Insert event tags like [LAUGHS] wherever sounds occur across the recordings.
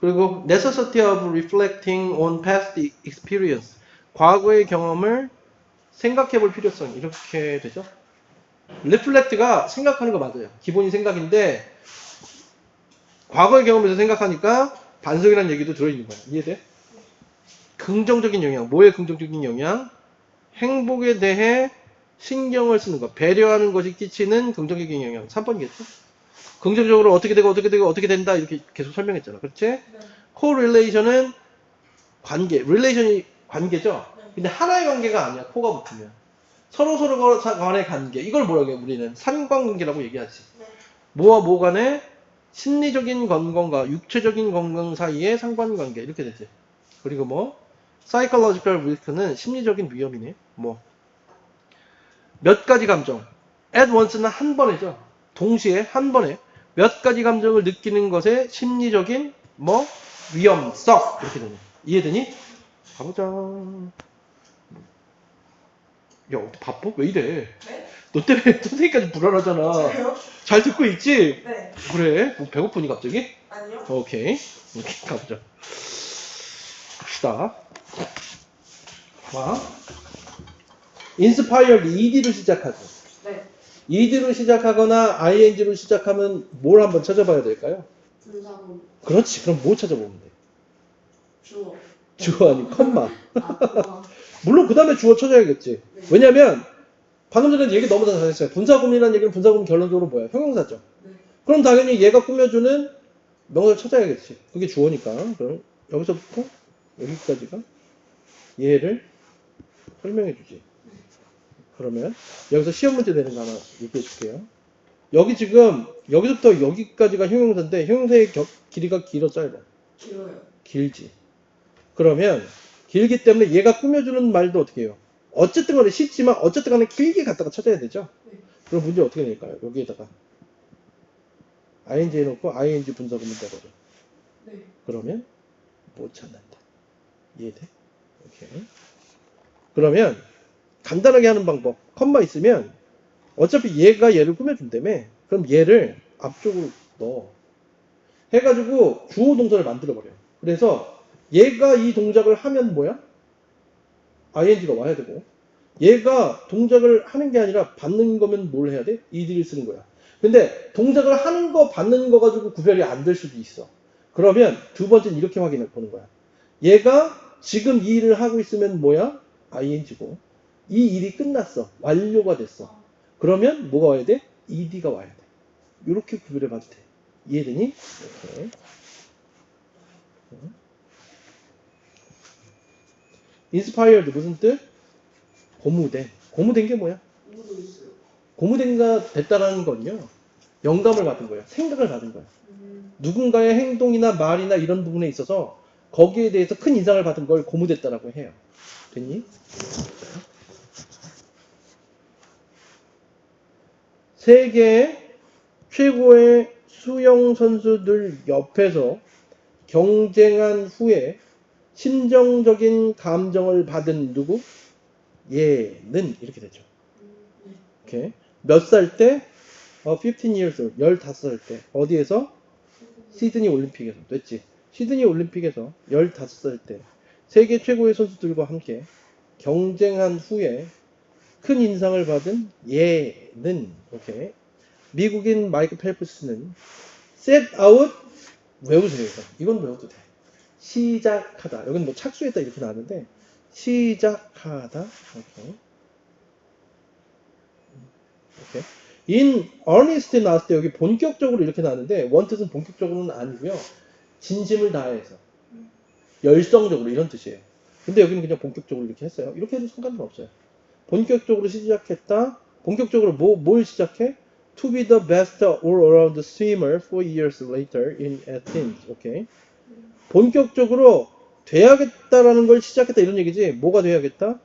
그리고 necessity of reflecting on past experience. 과거의 경험을 생각해 볼 필요성. 이렇게 되죠. reflect가 생각하는 거 맞아요. 기본이 생각인데 과거의 경험에서 생각하니까 반성이라는 얘기도 들어있는 거야. 이해돼? 긍정적인 영향. 뭐의 긍정적인 영향? 행복에 대해 신경을 쓰는 것. 배려하는 것이 끼치는 긍정적인 영향. 3번이겠죠? 긍정적으로 어떻게 되고 어떻게 되고 어떻게 된다 이렇게 계속 설명했잖아. 그렇지? 네. 코릴레이션은 관계. 릴레이션이 관계죠? 네. 근데 하나의 관계가 아니야. 코가 붙으면. 서로 서로 간의 관계. 이걸 뭐라고 해? 우리는 상관관계라고 얘기하지. 네. 뭐와 뭐 간의 심리적인 건강과 육체적인 건강 사이의 상관관계 이렇게 되지. 그리고 뭐 psychological risk는 심리적인 위험이네. 뭐 몇 가지 감정. at once는 한 번에죠. 동시에 한 번에 몇 가지 감정을 느끼는 것의 심리적인 뭐 위험성 이렇게 되네. 이해되니? 가보자. 야, 어디 바빠? 왜 이래? 네? 너 때문에 [LAUGHS] 선생님까지 불안하잖아. 저요? 잘 듣고 있지? 네. 그래? 뭐 배고프니 갑자기? 아니요. 오케이. 오케이, 가보자. 갑시다. 봐. inspired ed로 시작하죠. 네. ed로 시작하거나 ing로 시작하면 뭘 한번 찾아봐야 될까요? 그렇지. 그럼 뭐 찾아보면 돼? 주어. 주어 아니 컴마. 아. [LAUGHS] 물론 그 다음에 주어 쳐줘야겠지. 네. 왜냐면 방금 전에 얘기 너무 다 잘했어요. 분사구문이라는 얘기는 분사구문 결론적으로 뭐야? 형용사죠. 네. 그럼 당연히 얘가 꾸며주는 명사를 찾아야겠지. 그게 주어니까. 그럼 여기서부터 여기까지가 얘를 설명해 주지. 그러면 여기서 시험 문제 되는 거 하나 얘기해 줄게요. 여기 지금 여기서부터 여기까지가 형용사인데 형용사의 겨- 길이가 길어 짧아? 길어요. 길지. 그러면 길기 때문에 얘가 꾸며주는 말도 어떻게 해요? 어쨌든 간에 쉽지만 어쨌든 간에 길게 갖다가 찾아야 되죠? 네. 그럼 문제 어떻게 낼까요? 여기에다가 ing 해놓고 ing 분석을 문제거든. 네. 그러면 못 찾는다. 이해돼? 오케이. 그러면 간단하게 하는 방법. 컴마 있으면 어차피 얘가 얘를 꾸며준다며. 그럼 얘를 앞쪽으로 넣어. 해가지고 주어 동사를 만들어 버려. 그래서 얘가 이 동작을 하면 뭐야? ing가 와야 되고 얘가 동작을 하는 게 아니라 받는 거면 뭘 해야 돼? 이들을 쓰는 거야. 근데 동작을 하는 거 받는 거 가지고 구별이 안 될 수도 있어. 그러면 두 번째는 이렇게 확인해 보는 거야. 얘가 지금 이 일을 하고 있으면 뭐야? ing고 이 일이 끝났어. 완료가 됐어. 그러면 뭐가 와야 돼? ed가 와야 돼. 이렇게 구별해 봐도 돼. 이해되니? 이렇게. inspired 무슨 뜻? 고무된. 고무된 게 뭐야? 고무된가 됐다라는 건요. 영감을 받은 거야. 생각을 받은 거야. 음. 누군가의 행동이나 말이나 이런 부분에 있어서 거기에 대해서 큰 인상을 받은 걸 고무됐다라고 해요. 됐니? 세계 최고의 수영 선수들 옆에서 경쟁한 후에 심정적인 감정을 받은 누구? 얘는 이렇게 되죠. 이렇게 몇 살 때? 어, 15 years old, 15살 때 어디에서? 시드니 올림픽에서 됐지. 시드니 올림픽에서 15살 때 세계 최고의 선수들과 함께 경쟁한 후에 큰 인상을 받은 얘는 오케이. 미국인 마이크 펠프스는 set out 외우세요. 이건 외워도 돼. 시작하다. 여기는 뭐 착수했다 이렇게 나왔는데 시작하다. 오케이. 오케이. in earnest에 나왔을 때 여기 본격적으로 이렇게 나왔는데 원뜻은 본격적으로는 아니고요. 진심을 다해서 열성적으로 이런 뜻이에요. 근데 여기는 그냥 본격적으로 이렇게 했어요. 이렇게 해도 상관은 없어요. 본격적으로 시작했다. 본격적으로 뭐, 뭘 시작해? To be the best all-around swimmer four years later in Athens. 오케이. 본격적으로 돼야겠다라는 걸 시작했다 이런 얘기지. 뭐가 돼야겠다?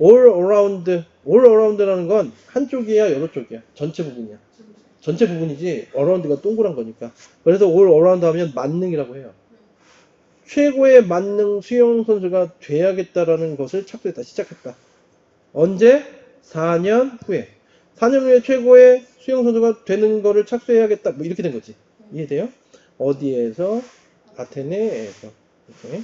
all around, all around라는 건 한쪽이야, 여러 쪽이야. 전체 부분이야. 전체 부분이지, around가 동그란 거니까. 그래서 all around 하면 만능이라고 해요. 최고의 만능 수영 선수가 돼야겠다라는 것을 착수했다, 시작했다. 언제? 4년 후에. 4년 후에 최고의 수영 선수가 되는 거를 착수해야겠다. 뭐 이렇게 된 거지. 이해돼요? 어디에서? 아테네에서. 오케이.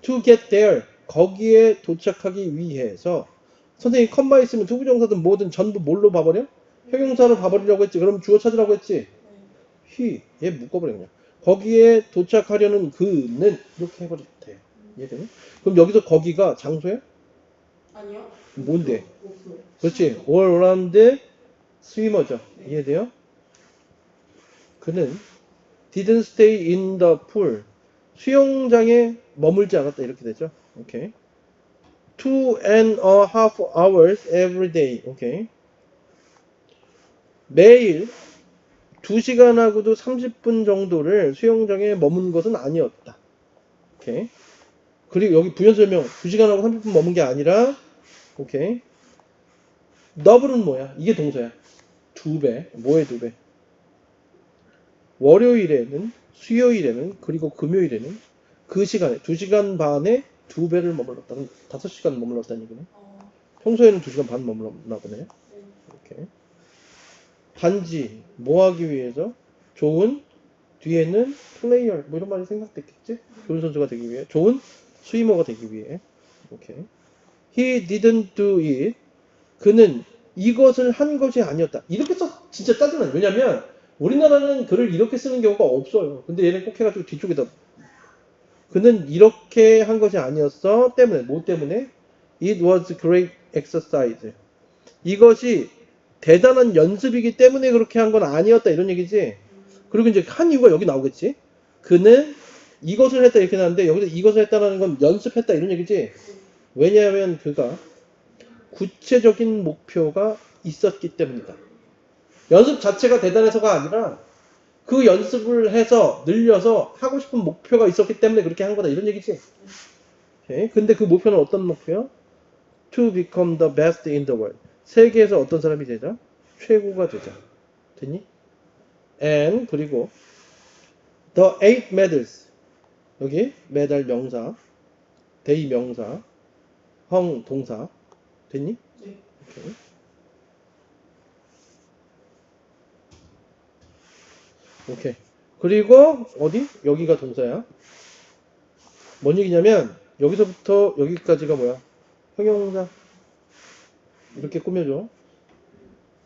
To get there. 거기에 도착하기 위해서. 선생님 컴마 있으면 투부정사든 뭐든 전부 뭘로 봐버려? 형용사로 봐버리려고 했지. 그럼 주어 찾으라고 했지. 네. he. 얘 묶어버려 그냥. 거기에 도착하려는 그는 이렇게 해버리면 돼요. 이해되니? 그럼 여기서 거기가 장소야? 아니요. 뭔데? 그렇지. all around swimmer죠. 이해돼요? 그는 didn't stay in the pool. 수영장에 머물지 않았다. 이렇게 되죠. 오케이. two and a half hours every day. 오케이. 매일 2시간하고도 30분 정도를 수영장에 머문 것은 아니었다. 오케이. 그리고 여기 부연 설명 2시간하고 30분 머문 게 아니라 오케이. 더블은 뭐야? 이게 동사야. 두 배. 뭐의 두 배? 월요일에는, 수요일에는, 그리고 금요일에는 그 시간에, 두 시간 반에 두 배를 머물렀다. 그럼 다섯 시간 머물렀다는 얘기네. 어, 평소에는 두 시간 반 머물렀나 보네. 네. 이렇게. 단지, 뭐 하기 위해서? 좋은, 뒤에는 플레이어, 뭐 이런 말이 생각됐겠지? 좋은 선수가 되기 위해. 좋은 스위머가 되기 위해. 오케이. He didn't do it. 그는 이것을 한 것이 아니었다. 이렇게 써 진짜 짜증나요. 왜냐면 우리나라는 글을 이렇게 쓰는 경우가 없어요. 근데 얘는 꼭 해가지고 뒤쪽에다 그는 이렇게 한 것이 아니었어. 때문에 뭐 때문에? It was great exercise. 이것이 대단한 연습이기 때문에 그렇게 한 건 아니었다 이런 얘기지. 그리고 이제 한 이유가 여기 나오겠지. 그는 이것을 했다 이렇게 나는데 여기서 이것을 했다는 건 연습했다 이런 얘기지. 왜냐하면 그가 구체적인 목표가 있었기 때문이다. 연습 자체가 대단해서가 아니라 그 연습을 해서 늘려서 하고 싶은 목표가 있었기 때문에 그렇게 한 거다 이런 얘기지. 오케이. 근데 그 목표는 어떤 목표야? To become the best in the world. 세계에서 어떤 사람이 되자? 최고가 되자. 됐니? And 그리고 the eight medals. 여기 메달 명사, 데이 명사, 헝 동사. 됐니? 네. 오케이. 오케이. 그리고 어디? 여기가 동사야. 뭔 얘기냐면 여기서부터 여기까지가 뭐야? 형용사. 이렇게 꾸며줘.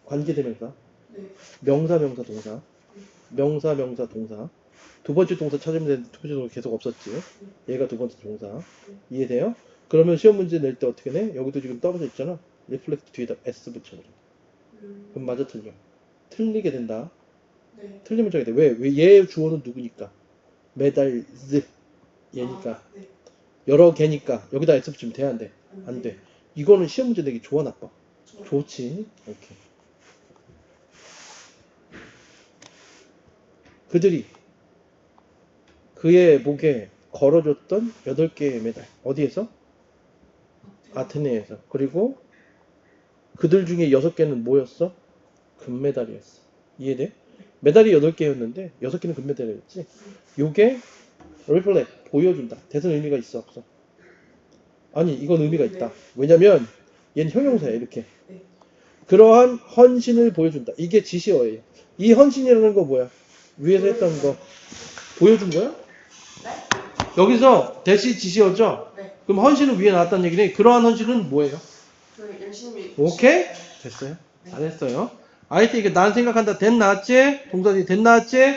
관계대명사. 네. 명사, 명사, 동사. 명사, 명사, 동사. 두 번째 동사 찾으면 되는데 두 번째 동사 계속 없었지. 얘가 두 번째 동사. 이해돼요? 그러면 시험 문제 낼 때 어떻게 내? 여기도 지금 떨어져 있잖아. 리플렉트 뒤에다 S 붙여버려. 음, 그럼 맞아 틀려. 틀리게 된다. 네. 틀리면 저기 돼. 왜? 왜? 얘 주어는 누구니까? 메달즈. 얘니까. 아, 네. 여러 개니까. 여기다 S 붙이면 돼, 안 돼? 안 돼. 이거는 시험 문제 내기 좋아, 나빠? 저- 좋지. 오케이. 그들이 그의 목에 걸어줬던 8개의 메달. 어디에서? 아테네에서. 그리고 그들 중에 6개는 뭐였어? 금메달이었어. 이해돼? 메달이 8개였는데 6개는 금메달이었지. 요게 reflect, 보여준다. 대선 의미가 있어, 없어? 아니, 이건 의미가 있다. 왜냐면 얘는 형용사야, 이렇게. 네. 그러한 헌신을 보여준다. 이게 지시어예요. 이 헌신이라는 거 뭐야? 위에서 했던 거 보여준 거야? 네? 여기서 대시 지시어죠? 네. 그럼 헌신은 위에 나왔다는 얘기네. 그러한 헌신은 뭐예요? 열심히. 오케이? 됐어요? 잘했어요. 아이때 이게 난 생각한다. 된 나왔지? 동사지 된 나왔지?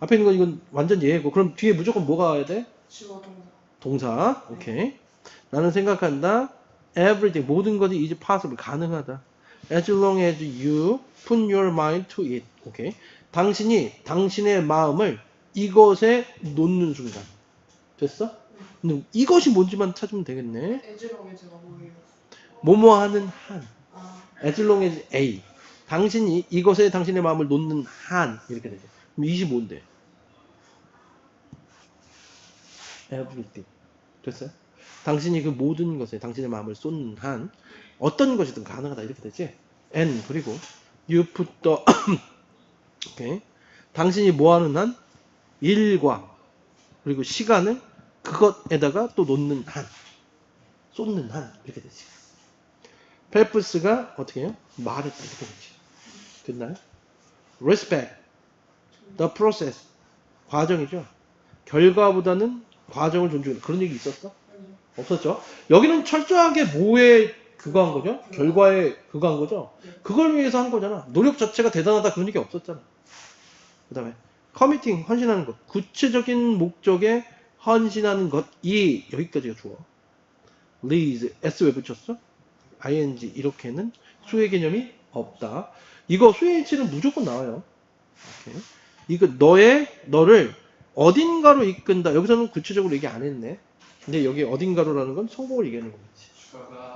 앞에 있는 건 이건 완전 예고. 그럼 뒤에 무조건 뭐가 와야 돼? 주어 동사. 동사. 오케이. 나는 생각한다. Everything. 모든 것이 is possible. 가능하다. As long as you put your mind to it. 오케이. 당신이 당신의 마음을 이것에 놓는 순간. 됐어? 근데 이것이 뭔지만 찾으면 되겠네. 에즈롱에 뭐예요? 뭐뭐 하는 한. 아, as A. 당신이 이것에 당신의 마음을 놓는 한. 이렇게 되죠. 그럼 이것이 뭔데? Everything. 됐어요? 당신이 그 모든 것에 당신의 마음을 쏟는 한 어떤 것이든 가능하다 이렇게 되지. And 그리고 you put the [COUGHS] 오케이. 당신이 뭐 하는 한 일과 그리고 시간을 그것에다가 또 놓는 한 쏟는 한 이렇게 되지. 펠프스가 어떻게 해요? 말했다 이렇게 되지. 됐나요? Respect the process 과정이죠. 결과보다는 과정을 존중한다. 그런 얘기 있었어? 없었죠. 여기는 철저하게 뭐에 그거 한 거죠? 결과에 그거 한 거죠? 그걸 위해서 한 거잖아. 노력 자체가 대단하다 그런 얘기 없었잖아. 그 다음에 커미팅 헌신하는 것 구체적인 목적에 헌신하는 것 이 여기까지가 주어 리즈 s 왜 붙였어? ing 이렇게는 수의 개념이 없다. 이거 수의 일치는 무조건 나와요. 이렇게. 이거 너의 너를 어딘가로 이끈다. 여기서는 구체적으로 얘기 안 했네. 근데 여기 어딘가로라는 건 성공을 얘기하는 거겠지.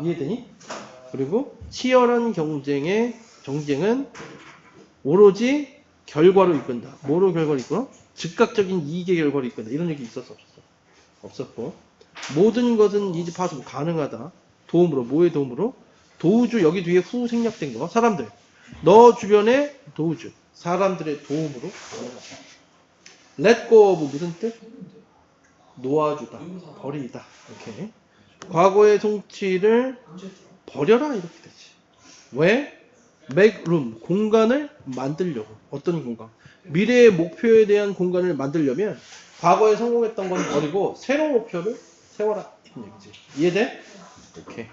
이해되니? 그리고 치열한 경쟁의 경쟁은 오로지 결과로 이끈다. 뭐로 결과를 이끌어? 즉각적인 이익의 결과로 이끈다. 이런 얘기 있었어 없었어? 없었고 모든 것은 이지 파수 가능하다. 도움으로 뭐의 도움으로? 도우주 여기 뒤에 후 생략된 거 사람들 너 주변에 도우주 사람들의 도움으로 가능하다. go of 무슨 뜻? 놓아주다 버리다 이렇게 과거의 성취를 버려라 이렇게 되지. 왜? make room 공간을 만들려고 어떤 공간? 미래의 목표에 대한 공간을 만들려면 과거에 성공했던 건 버리고 새로운 목표를 세워라 이런 얘기지. 이해돼? 오케이.